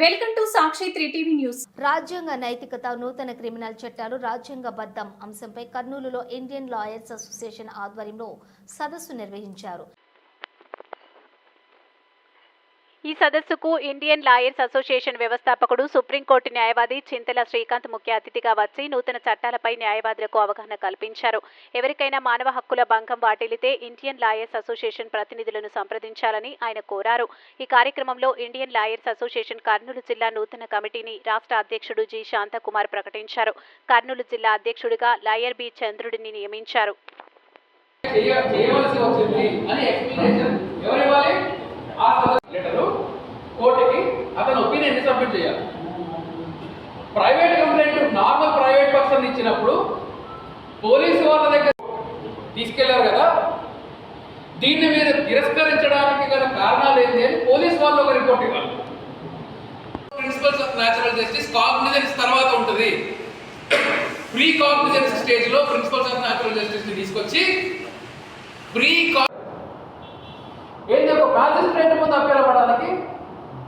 Welcome to Sakshi three TV news. రాజ్యాంగ నైతికత నూతన క్రిమినల్ చట్టాలు రాజ్యాంగ బద్దం అంశంపై కర్నూలులో ఇండియన్ లాయర్స్ అసోసియేషన్ ఆధ్వర్యంలో సదస్సు నిర్వహించారు. ఈ సదస్సుకు ఇండియన్ లాయర్స్ అసోసియేషన్ వ్యవస్థాపకుడు సుప్రీంకోర్టు న్యాయవాది చింతల శ్రీకాంత్ ముఖ్య అతిథిగా వచ్చి నూతన చట్టాలపై న్యాయవాదులకు అవగాహన కల్పించారు. ఎవరికైనా మానవ హక్కుల భంగం వాటిల్లితే ఇండియన్ లాయర్స్ అసోసియేషన్ ప్రతినిధులను సంప్రదించాలని ఆయన కోరారు. ఈ కార్యక్రమంలో ఇండియన్ లాయర్స్ అసోసియేషన్ కర్నూలు జిల్లా నూతన కమిటీని రాష్ట్ర అధ్యక్షుడు జి. శాంతకుమార్ ప్రకటించారు. కర్నూలు జిల్లా అధ్యక్షుడిగా లాయర్ బి. చంద్రుడిని నియమించారు. చేయవలసి వచ్చింది అని ఎక్స్ప్లెనేషన్ ఎవరు ఇవ్వాలి? ఆ కోర్టుకి అతను ఒపీనియన్ సబ్మిట్ చేయాలి. Private complaint normal private person ఇచ్చినప్పుడు పోలీసు వాళ్ళ దగ్గర తీసుకెళ్ళారు కదా. దీన్ని మీరు తిరస్కరించడానికి గల కారణాలు ఏంటి అని పోలీస్ వాళ్ళు ఒక రిపోర్ట్ ఇవ్వాలి. Principles of natural justice cognizance తర్వాత ఉంటుంది. ప్రీ కాగ్నిజెన్స్ స్టేజ్లో ప్రిన్సిపల్స్ ఆఫ్ న్యాచురల్ జస్టిస్ని తీసుకొచ్చి ప్రీ ఏంటి మ్యాజిస్ట్రేట్ ముందు అప్పీల్ అవ్వడానికి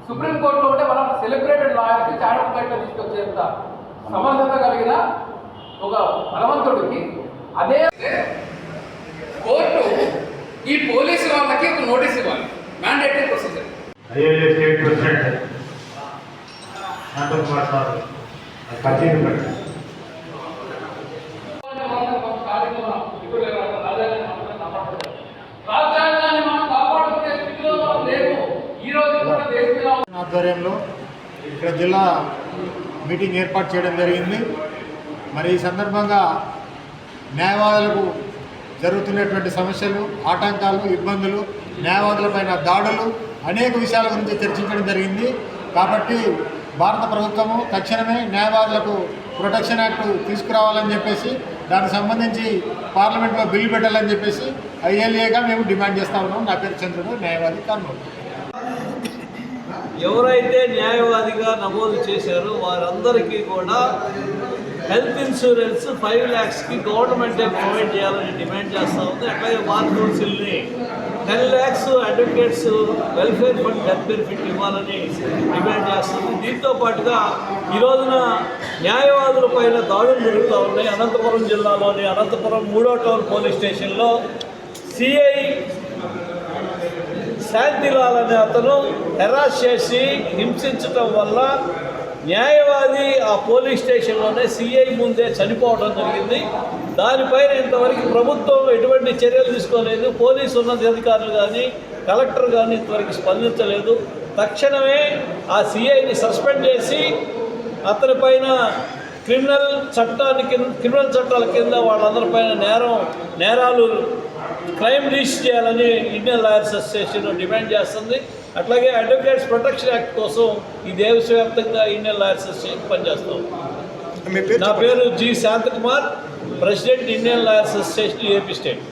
సుప్రీం కోర్టులో ఉంటే మనం సెలబ్రేటెడ్ లాయర్స్ చార్టర్ బయట తీసుకొచ్చేంత సమర్థత కలిగిన ఒక బలవంతుడికి అదే కోర్టు ఈ పోలీసు వాళ్ళకి ఒక నోటీస్ ఇవ్వాలి. Mandatory procedure IAS state president Shantam Kumar sir కచేరీ పెట్టి రాజ్యాంగాన్ని మనం కాపాడుకునే స్థితిలో మనం లేము ఈ రోజు కూడా దేశం మీద ఆధ్వర్యంలో ఇక్కడ జిల్లా మీటింగ్ ఏర్పాటు చేయడం జరిగింది. మరి ఈ సందర్భంగా న్యాయవాదులకు జరుగుతున్నటువంటి సమస్యలు ఆటంకాలు ఇబ్బందులు న్యాయవాదులపైన దాడులు అనేక విషయాల గురించి చర్చించడం జరిగింది. కాబట్టి భారత ప్రభుత్వము తక్షణమే న్యాయవాదులకు ప్రొటెక్షన్ యాక్ట్ తీసుకురావాలని చెప్పేసి దానికి సంబంధించి పార్లమెంట్లో బిల్లు పెట్టాలని చెప్పేసి ఐఎల్ఏగా మేము డిమాండ్ చేస్తా ఉన్నాం. నా పేరు చంద్రుడు న్యాయవాది కర్నూలు. ఎవరైతే న్యాయవాదిగా నమోదు చేశారో వారందరికీ కూడా హెల్త్ ఇన్సూరెన్స్ ఫైవ్ ల్యాక్స్కి గవర్నమెంటే ప్రొవైడ్ చేయాలని డిమాండ్ చేస్తూ ఉంది. అట్లాగే bar కౌన్సిల్ని ten lakhs advocates welfare fund death benefit ఇవ్వాలని డిమాండ్ చేస్తుంది దీంతో పాటుగా ఈ రోజున న్యాయవాదుల పైన దాడులు జరుగుతూ ఉన్నాయి. అనంతపురం జిల్లాలోని అనంతపురం మూడో టౌన్ పోలీస్ స్టేషన్లో సిఐ శాంతిలాల్ అనే అతను హెరాస్ చేసి హింసించటం వల్ల న్యాయవాది ఆ పోలీస్ స్టేషన్లోనే సిఐ ముందే చనిపోవడం జరిగింది. దానిపైన ఇంతవరకు ప్రభుత్వం ఎటువంటి చర్యలు తీసుకోలేదు. పోలీసు ఉన్నతాధికారులు కానీ కలెక్టర్ కానీ ఇంతవరకు స్పందించలేదు. తక్షణమే ఆ సిఐని సస్పెండ్ చేసి అతని పైన క్రిమినల్ చట్టానికి క్రిమినల్ చట్టాల కింద వాళ్ళందరిపైన నేరం నేరాలు క్రైమ్ రిజిస్టర్ చేయాలని ఇండియన్ లాయర్స్ అసోసియేషన్ డిమాండ్ చేస్తుంది. అట్లాగే అడ్వకేట్స్ ప్రొటెక్షన్ యాక్ట్ కోసం ఈ దేశవ్యాప్తంగా ఇండియన్ లాయర్స్ అసోసియేషన్ పనిచేస్తాం. నా పేరు G Shantakumar president Indian lawyers association AP state.